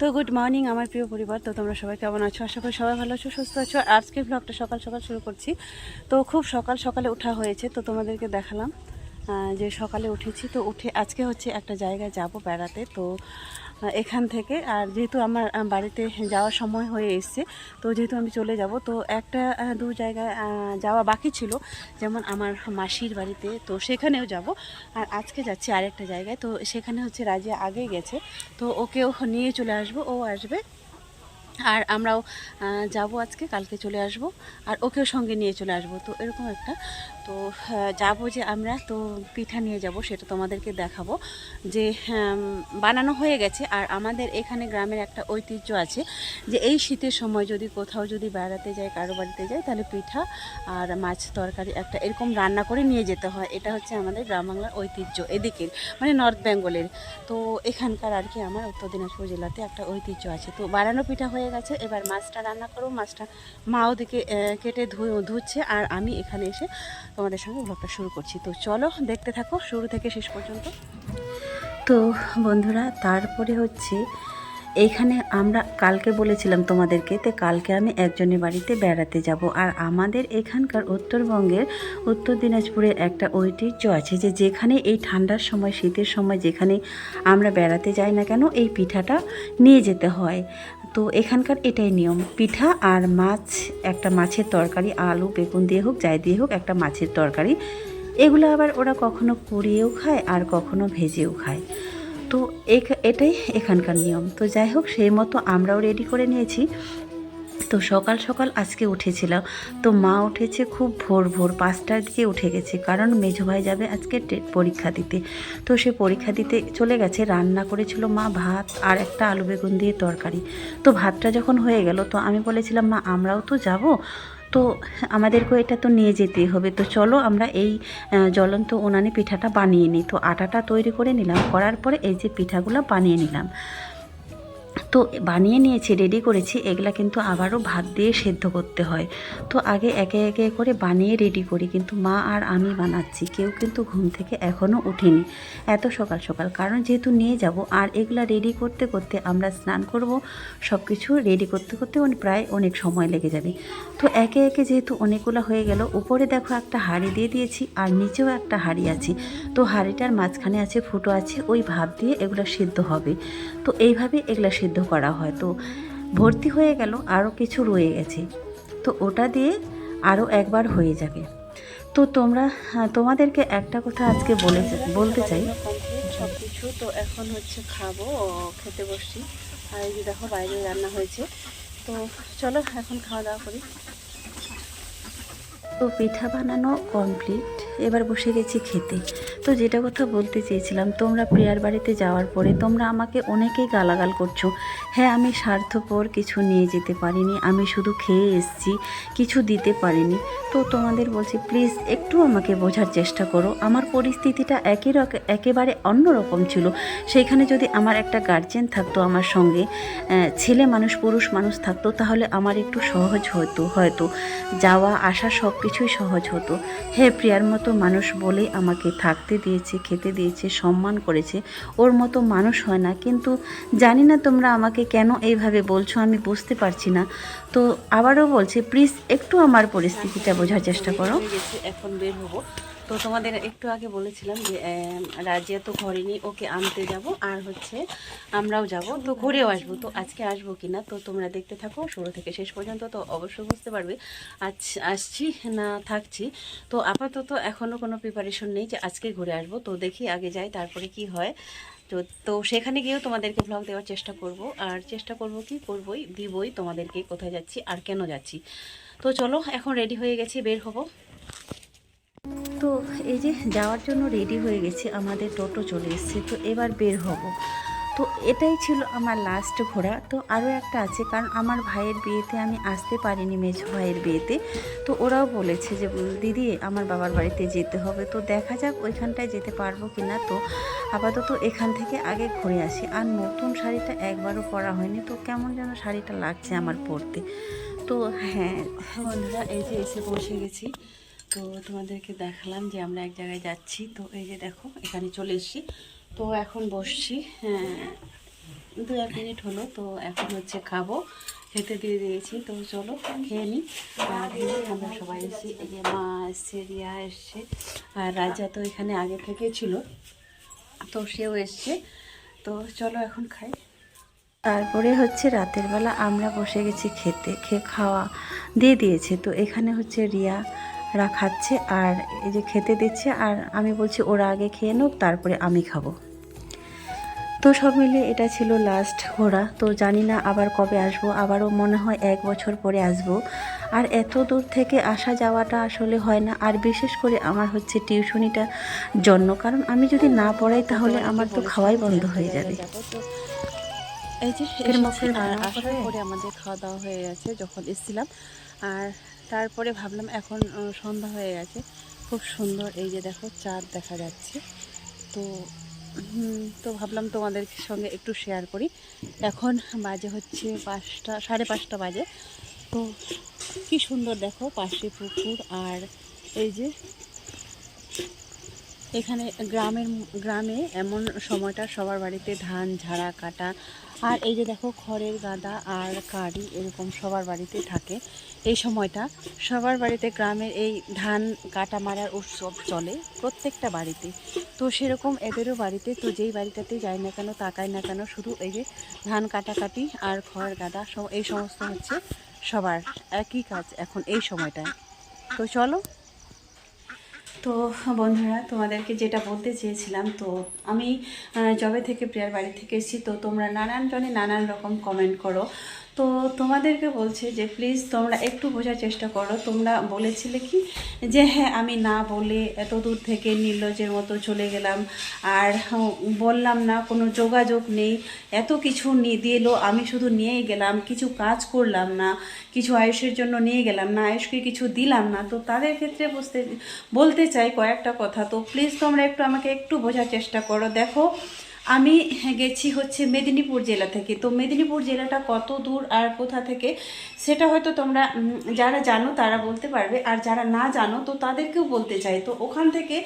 তো good morning আমার প্রিয় পরিবার। তো তোমরা সবাই কেমন আছো? আশা করি সবাই ভালো আছো, সুস্থ আছো। আজকের ব্লগটা সকাল সকাল শুরু করছি। তো খুব সকাল সকালে ওঠা হয়েছে, তো তোমাদেরকে দেখালাম। যে সকালে উঠেছি, তো উঠে আজকে হচ্ছে একটা জায়গায় যাব বেড়াতে। তো এখান থেকে, আর যেহেতু আমার বাড়িতে যাওয়ার সময় হয়ে এসছে, তো যেহেতু আমি চলে যাব, তো একটা দু জায়গায় যাওয়া বাকি ছিল। যেমন আমার মাসির বাড়িতে, তো সেখানেও যাব। আর আজকে যাচ্ছি আরেকটা জায়গায়, তো সেখানে হচ্ছে রাজিয়া আগে গেছে। তো ওকেও নিয়ে চলে আসব, ও আসবে। আর আমরাও যাব আজকে, কালকে চলে আসব। আর ওকেও সঙ্গে নিয়ে চলে আসব। তো এরকম একটা। তো যাব যে আমরা, তো পিঠা নিয়ে যাব, সেটা তোমাদেরকে দেখাবো। যে বানানো হয়ে গেছে। আর আমাদের এখানে গ্রামের একটা ঐতিহ্য আছে যে, এই শীতের সময় যদি কোথাও যদি বেড়াতে যাই, কারও বাড়িতে যাই, তাহলে পিঠা আর মাছ তরকারি একটা এরকম রান্না করে নিয়ে যেতে হয়। এটা হচ্ছে আমাদের গ্রাম বাংলার ঐতিহ্য এদিকের মানে নর্থ বেঙ্গলের। তো এখানকার আর কি আমার উত্তর দিনাজপুর জেলাতে একটা ঐতিহ্য আছে। তো বানানো পিঠা হয়ে গেছে, এবার মাছটা রান্না করব। মাছটা মা ওদিকে কেটে ধুচ্ছে আর আমি এখানে এসে তোমাদের সঙ্গে ব্লগটা শুরু করছি। তো চলো দেখতে থাকো, শুরু থেকে শেষ পর্যন্ত। তো বন্ধুরা, তারপরে হচ্ছে এইখানে আমরা কালকে বলেছিলাম তোমাদেরকে তো কালকে আমি একজনের বাড়িতে বেড়াতে যাব। আর আমাদের এখানকার উত্তরবঙ্গের উত্তর দিনাজপুরের একটা ঐতিহ্য আছে যে যেখানে এই ঠান্ডার সময়, শীতের সময় যেখানে আমরা বেড়াতে যাই না কেন, এই পিঠাটা নিয়ে যেতে হয়। তো এখানকার এটাই নিয়ম। পিঠা আর মাছ, একটা মাছের তরকারি, আলু, বেগুন দিয়ে হোক, যাই দিয়ে হোক, একটা মাছের তরকারি। এগুলো আবার ওরা কখনো পুড়িয়েও খায় আর কখনো ভেজেও খায়। তো এটাই এখানকার নিয়ম। তো যাই হোক, সেই মতো আমরাও রেডি করে নিয়েছি। তো সকাল সকাল আজকে উঠেছিলাম। তো মা উঠেছে খুব ভোর ভোর, পাঁচটার দিকে উঠে গেছে কারণ মেজো ভাই যাবে আজকে পরীক্ষা দিতে। তো সে পরীক্ষা দিতে চলে গেছে, রান্না করেছিল মা ভাত আর একটা আলু বেগুন দিয়ে তরকারি। তো ভাতটা যখন হয়ে গেল তো আমি বলেছিলাম, মা, আমরাও তো যাব। তো আমাদেরকে এটা তো নিয়ে যেতেই হবে। তো চলো আমরা এই জ্বলন্ত উনানে পিঠাটা বানিয়ে নিই। তো আটাটা তৈরি করে নিলাম, করার পরে এই যে পিঠাগুলো বানিয়ে নিলাম। তো বানিয়ে নিয়েছি রেডি করেছি, এগুলা কিন্তু আবারও ভাত দিয়ে সেদ্ধ করতে হয়। তো আগে একে একে করে বানিয়ে রেডি করি, কিন্তু মা আর আমি বানাচ্ছি, কেউ কিন্তু ঘুম থেকে এখনও উঠেনি এত সকাল সকাল, কারণ যেহেতু নিয়ে যাব, আর এগুলা রেডি করতে করতে আমরা স্নান করব সব কিছু রেডি করতে করতে প্রায় অনেক সময় লেগে যাবে। তো একে একে যেহেতু অনেকগুলো হয়ে গেল, উপরে দেখো একটা হাঁড়ি দিয়ে দিয়েছি, আর নিচেও একটা হাঁড়ি আছে। তো হাঁড়িটার মাঝখানে আছে, ফুটো আছে, ওই ভাব দিয়ে এগুলো সিদ্ধ হবে। তো এইভাবে এগুলো সিদ্ধ করা হয়। তো ভর্তি হয়ে গেল আরও কিছু রয়ে গেছে। তো ওটা দিয়ে আরও একবার হয়ে যাবে। তো তোমরা হ্যাঁ, তোমাদেরকে একটা কথা আজকে বলে বলতে চাই। সব কিছু তো এখন হচ্ছে খাব খেতে বসছি। আর এই দেখো বাইরে রান্না হয়েছে। তো চলো এখন খাওয়া দাওয়া করি। তো পিঠা বানানো কমপ্লিট এবার বসে গেছি খেতে। তো যেটা কথা বলতে চেয়েছিলাম, তোমরা প্রিয়ার বাড়িতে যাওয়ার পরে তোমরা আমাকে অনেকেই গালাগাল করছ। হ্যাঁ আমি স্বার্থপর কিছু নিয়ে যেতে পারিনি, আমি শুধু খেয়ে এসেছি, কিছু দিতে পারিনি। তো তোমাদের বলছি প্লিজ একটু আমাকে বোঝার চেষ্টা করো। আমার পরিস্থিতিটা একই রক, একেবারে অন্যরকম ছিল। সেইখানে যদি আমার একটা গার্জেন থাকতো আমার সঙ্গে ছেলে মানুষ, পুরুষ মানুষ থাকতো, তাহলে আমার একটু সহজ হতো, হয়তো। যাওয়া, আসা সব কিছুই সহজ হতো। হ্যাঁ প্রিয়ার মতো মানুষ বলে আমাকে থাকতে দিয়েছে, খেতে দিয়েছে, সম্মান করেছে। ওর মতো মানুষ হয় না। কিন্তু জানি না তোমরা আমাকে কেন এইভাবে বলছো, আমি বুঝতে পারছি না। তো আবারও বলছে প্লিজ একটু আমার পরিস্থিতিটা বোঝার চেষ্টা করো। এখন বের হব। তো তোমাদের একটু আগে বলেছিলাম যে রাজিয়া তো ঘরে নেই, ওকে আনতে যাব আর হচ্ছে আমরাও যাব, তো ঘুরেও আসব। তো আজকে আসব কিনা, তো তোমরা দেখতে থাকো, শুরু থেকে শেষ পর্যন্ত তো অবশ্যই বুঝতে পারবে। আজ আসছি না থাকছি। তো আপাতত এখনও কোনো প্রিপারেশন নেই যে আজকে ঘুরে আসব। তো দেখি আগে যাই, তারপরে কি হয়। তো তো সেখানে গিয়েও তোমাদেরকে ব্লগ দেওয়ার চেষ্টা করব। আর চেষ্টা করব কি করবই, দিবই তোমাদেরকে কোথায় যাচ্ছি আর কেন যাচ্ছি। তো চলো, এখন রেডি হয়ে গেছি, বের হব। তো এই যে যাওয়ার জন্য রেডি হয়ে গেছে, আমাদের টোটো চলে এসেছে, তো এবার বের হব। তো এটাই ছিল আমার লাস্ট ঘোরা। তো আরও একটা আছে, কারণ আমার ভাইয়ের বিয়েতে আমি আসতে পারিনি মেঝো ভাইয়ের বিয়েতে। তো ওরাও বলেছে যে দিদি, আমার বাবার বাড়িতে যেতে হবে। তো দেখা যাক ওইখানটায় যেতে পারব কি না তো আপাতত এখান থেকে আগে ঘুরে আসি। আর নতুন শাড়িটা একবারও পরা হয়নি। তো কেমন যেন শাড়িটা লাগছে আমার পরতে। তো হ্যাঁ বন্ধুরা, এই যে এসে বসে গেছি। তো তোমাদেরকে দেখালাম যে আমরা এক জায়গায় যাচ্ছি। তো এই যে দেখো, এখানে চলে এসেছি। তো এখন বসছি। হ্যাঁ দু এক মিনিট হলো, তো এখন হচ্ছে খাব। খেতে দিয়ে দিয়েছি। তো চলো, খেয়ে নিই আর আমরা সবাই এসেছি। এই যে মা এসছে, রিয়া এসছে, আর রাজা তো এখানে আগে থেকে ছিল। তো সেও এসছে। তো চলো এখন খাই। তারপরে হচ্ছে রাতের বেলা আমরা বসে গেছি খেতে। খেয়ে খাওয়া দিয়ে দিয়েছে। তো এখানে হচ্ছে রিয়া রা খাচ্ছে আর এই যে খেতে দিচ্ছে আর আমি বলছি ওরা আগে খেয়ে নোক তারপরে আমি খাব। তো সব মিলে এটা ছিল লাস্ট ঘোরা। তো জানি না আবার কবে আসব আবারও মনে হয় এক বছর পরে আসব। আর এত দূর থেকে আসা যাওয়াটা আসলে হয় না। আর বিশেষ করে আমার হচ্ছে টিউশনিটা জন্য। কারণ আমি যদি না পড়াই তাহলে আমার তো খাওয়াই বন্ধ হয়ে যাবে। এই যে আসার পরে আমাদের খাওয়া দাওয়া হয়ে গেছে যখন এসেছিলাম। আর তারপরে ভাবলাম এখন সন্ধ্যা হয়ে গেছে। খুব সুন্দর এই যে দেখো চাঁদ দেখা যাচ্ছে। তো তো ভাবলাম তোমাদের সঙ্গে একটু শেয়ার করি। এখন বাজে হচ্ছে পাঁচটা, সাড়ে পাঁচটা বাজে। তো কি সুন্দর দেখো পাশে পুকুর আর এই যে এখানে গ্রামের গ্রামে এমন সময়টা সবার বাড়িতে ধান, ঝাড়া, কাটা আর এই যে দেখো খড়ের গাদা আর কারি এরকম সবার বাড়িতে থাকে। এই সময়টা সবার বাড়িতে গ্রামের এই ধান, কাটা, মারার উৎসব চলে প্রত্যেকটা বাড়িতে। তো সেরকম এদেরও বাড়িতে, তো যেই বাড়িটাতে যায় না কেন তাকায় না কেন, শুধু এই যে ধান কাটাকাটি আর খড়ের গাদা এই সমস্ত হচ্ছে সবার একই কাজ এখন এই সময়টায়। তো চলো তো বন্ধুরা, তোমাদেরকে যেটা বলতে চেয়েছিলাম, তো আমি জবে থেকে প্রিয়ার বাড়ি থেকে এসেছি, তো তোমরা নানান জনে নানান রকম কমেন্ট করো। তো তোমাদেরকে বলছে যে প্লিজ তোমরা একটু বোঝার চেষ্টা করো। তোমরা বলেছিলে কি? যে হ্যাঁ আমি না বলে এত দূর থেকে নির্লজের মতো চলে গেলাম। আর বললাম না, কোনো যোগাযোগ নেই। এত কিছু দিলো, আমি শুধু নিয়েই গেলাম। কিছু কাজ করলাম না, কিছু আয়ুষের জন্য নিয়ে গেলাম না, আয়ুষকে কিছু দিলাম না। তো তাদের ক্ষেত্রে বুঝতে, বলতে চাই কয়েকটা কথা। তো প্লিজ তোমরা একটু আমাকে একটু বোঝার চেষ্টা করো। দেখো আমি গেছি হচ্ছে মেদিনীপুর জেলা থেকে। তো মেদিনীপুর জেলাটা কত দূর আর কোথা থেকে, সেটা হয়তো তোমরা যারা জানো তারা বলতে পারবে, আর যারা না জানো তো তাদেরকেও বলতে চাই। তো ওখান থেকে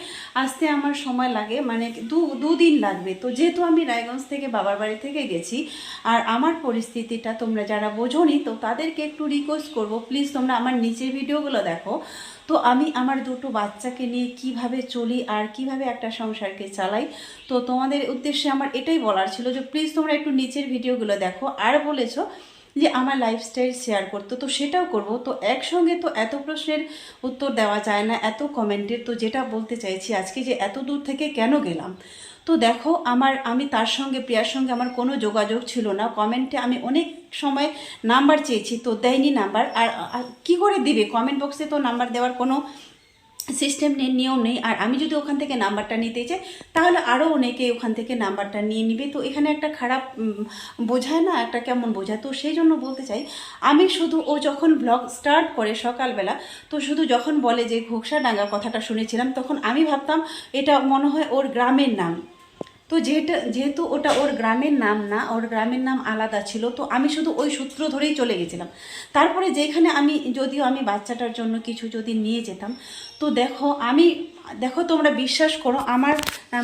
আসতে আমার সময় লাগে মানে দু, দুদিন লাগবে। তো যেহেতু আমি রায়গঞ্জ থেকে বাবার বাড়ি থেকে গেছি, আর আমার পরিস্থিতিটা তোমরা যারা বোঝোনি তো তাদেরকে একটু রিকোয়েস্ট করব। প্লিজ তোমরা আমার নিচের ভিডিওগুলো দেখো। তো আমি আমার দুটো বাচ্চাকে নিয়ে কীভাবে চলি আর কীভাবে একটা সংসারকে চালাই? তো তোমাদের উদ্দেশ্যে আমার এটাই বলার ছিল যে প্লিজ তোমরা একটু নিচের ভিডিওগুলো দেখো আর বলেছ যে আমার লাইফস্টাইল শেয়ার করতো। তো সেটাও করব। তো একসঙ্গে তো এত প্রশ্নের উত্তর দেওয়া যায় না, এত কমেন্টের তো যেটা বলতে চাইছি আজকে যে এত দূর থেকে কেন গেলাম? তো দেখো, আমার, আমি তার সঙ্গে, প্রিয়ার সঙ্গে আমার কোনো যোগাযোগ ছিল না। কমেন্টে আমি অনেক সময় নাম্বার চেয়েছি, তো দেয়নি নাম্বার। আর কি করে দিবে? কমেন্ট বক্সে তো নাম্বার দেওয়ার কোনো সিস্টেম নেই নিয়ম নেই। আর আমি যদি ওখান থেকে নাম্বারটা নিতে চাই, তাহলে আরও অনেকে ওখান থেকে নাম্বারটা নিয়ে নিবে। তো এখানে একটা খারাপ বোঝায় না, একটা কেমন বোঝায়? তো সেই জন্য বলতে চাই, আমি শুধু ও যখন ব্লগ স্টার্ট করে সকালবেলা, তো শুধু যখন বলে যে ঘোকসাডাঙ্গা কথাটা শুনেছিলাম, তখন আমি ভাবতাম, এটা মনে হয় ওর গ্রামের নাম। তো যেটা যেহেতু ওটা ওর গ্রামের নাম না, ওর গ্রামের নাম আলাদা ছিল, তো আমি শুধু ওই সূত্র ধরেই চলে গেছিলাম। তারপরে যেখানে আমি, যদিও আমি বাচ্চাটার জন্য কিছু যদি নিয়ে যেতাম, তো দেখো, আমি, দেখো তোমরা বিশ্বাস করো, আমার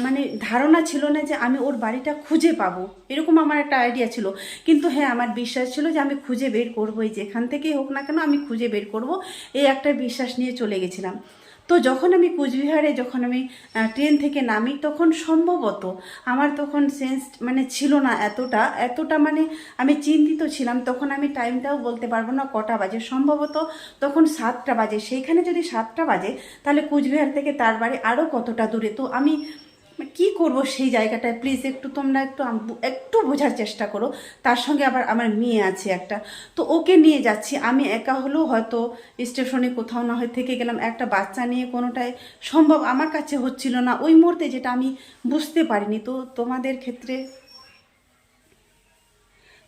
মানে ধারণা ছিল না যে আমি ওর বাড়িটা খুঁজে পাবো। এরকম আমার একটা আইডিয়া ছিল। কিন্তু হ্যাঁ আমার বিশ্বাস ছিল যে আমি খুঁজে বের করব, এই যেখান থেকেই হোক না কেন আমি খুঁজে বের করব, এই একটা বিশ্বাস নিয়ে চলে গেছিলাম। তো যখন আমি কুচবিহারে যখন আমি ট্রেন থেকে নামি, তখন সম্ভবত আমার তখন সেন্স মানে ছিল না এতটা। এতটা মানে আমি চিন্তিত ছিলাম, তখন আমি টাইমটাও বলতে পারব না কটা বাজে। সম্ভবত তখন সাতটা বাজে। সেইখানে যদি সাতটা বাজে, তাহলে কুচবিহার থেকে তার বাড়ি আরও কতটা দূরে? তো আমি কি করব সেই জায়গাটায়? প্লিজ একটু তোমরা একটু একটু বোঝার চেষ্টা করো। তার সঙ্গে আবার আমার মেয়ে আছে একটা। তো ওকে নিয়ে যাচ্ছি। আমি একা হলেও হয়তো স্টেশনে কোথাও না হয় থেকে গেলাম। একটা বাচ্চা নিয়ে কোনোটাই সম্ভব আমার কাছে হচ্ছিল না। ওই মুহূর্তে যেটা আমি বুঝতে পারিনি। তো তোমাদের ক্ষেত্রে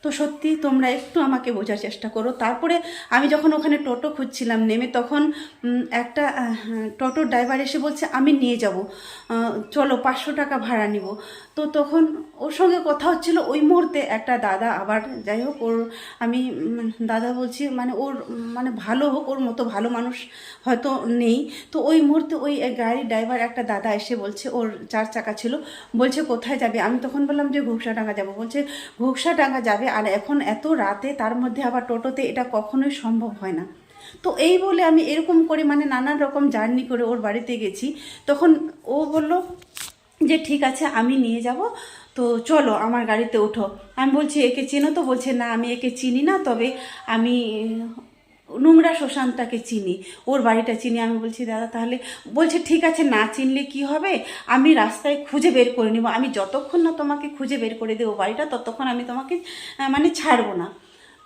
তো সত্যি তোমরা একটু আমাকে বোঝার চেষ্টা করো। তারপরে আমি যখন ওখানে টোটো খুঁজছিলাম নেমে তখন একটা টোটোর ড্রাইভার এসে বলছে, আমি নিয়ে যাব। চলো পাঁচশো টাকা ভাড়া নিব। তো তখন ওর সঙ্গে কথা হচ্ছিল। ওই মুহূর্তে একটা দাদা আবার, যাই হোক, ওর, আমি দাদা বলছি মানে ওর মানে ভালো হোক, ওর মতো ভালো মানুষ হয়তো নেই। তো ওই মুহূর্তে ওই গাড়ির ড্রাইভার একটা দাদা এসে বলছে, ওর চার চাকা ছিল, বলছে, কোথায় যাবে? আমি তখন বললাম যে ঘুকসাডাঙ্গা যাব। বলছে ঘুকসাডাঙ্গা যাবে? আর এখন এত রাতে তার মধ্যে আবার টোটোতে এটা কখনোই সম্ভব হয় না। তো এই বলে আমি এরকম করে মানে নানান রকম জার্নি করে ওর বাড়িতে গেছি। তখন ও বলল যে, ঠিক আছে, আমি নিয়ে যাব। তো চলো, আমার গাড়িতে ওঠো। আমি বলছি, একে চেনো তো? বলছে, না, আমি একে চিনি না, তবে আমি নোংরা শ্মশানটাকে চিনি, ওর বাড়িটা চিনি। আমি বলছি, দাদা, তাহলে বলছে, ঠিক আছে, না চিনলে কি হবে? আমি রাস্তায় খুঁজে বের করে নেব। আমি যতক্ষণ না তোমাকে খুঁজে বের করে দেবো বাড়িটা, ততক্ষণ আমি তোমাকে মানে ছাড়বো না।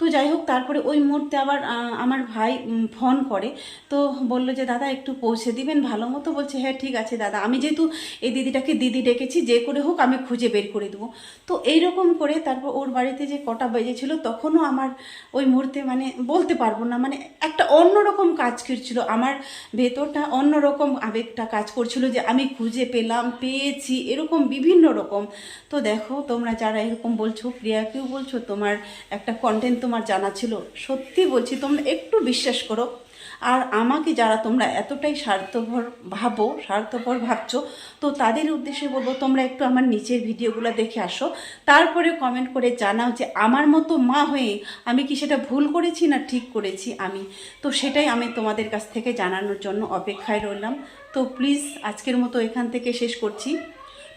তো যাই হোক তারপরে ওই মুহূর্তে আবার আমার ভাই ফোন করে। তো বলল যে, দাদা, একটু পৌঁছে দিবেন ভালো মতো? বলছে হ্যাঁ ঠিক আছে দাদা। আমি যেহেতু এই দিদিটাকে দিদি ডেকেছি, যে করে হোক আমি খুঁজে বের করে দেবো। তো এইরকম করে তারপর ওর বাড়িতে যে কটা বেজেছিল, তখনও আমার ওই মুহূর্তে মানে বলতে পারব না মানে একটা অন্যরকম কাজ করছিল। আমার ভেতরটা অন্যরকম আবেগটা কাজ করছিল যে, আমি খুঁজে পেলাম, পেয়েছি। এরকম বিভিন্ন রকম। তো দেখো, তোমরা যারা এরকম বলছো, প্রিয়াকেও বলছো, তোমার একটা কন্টেন্ট তোমার জানা ছিল, সত্যি বলছি, তোমরা একটু বিশ্বাস করো। আর আমাকে যারা তোমরা এতটাই স্বার্থপর ভাবো, স্বার্থপর ভাবছ, তো তাদের উদ্দেশ্যে বলব, তোমরা একটু আমার নিচের ভিডিওগুলো দেখে আসো। তারপরে কমেন্ট করে জানাও যে, আমার মতো মা হয়ে আমি কি সেটা ভুল করেছি না ঠিক করেছি আমি? তো সেটাই আমি তোমাদের কাছ থেকে জানানোর জন্য অপেক্ষায় রইলাম। তো প্লিজ আজকের মতো এখান থেকে শেষ করছি।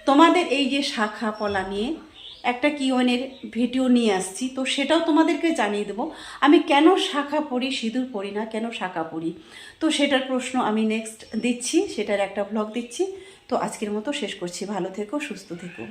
তোমাদের এই যে শাখা পলা নিয়ে একটা কিওনের ভিডিও নিয়ে আসছি। তো সেটাও তোমাদেরকে জানিয়ে দেবো। আমি কেন শাখা পড়ি, সিঁদুর পড়ি না, কেন শাখা পড়ি? তো সেটার প্রশ্ন আমি নেক্সট দিচ্ছি, সেটার একটা ব্লগ দিচ্ছি। তো আজকের মতো শেষ করছি। ভালো থেকো, সুস্থ থেকো।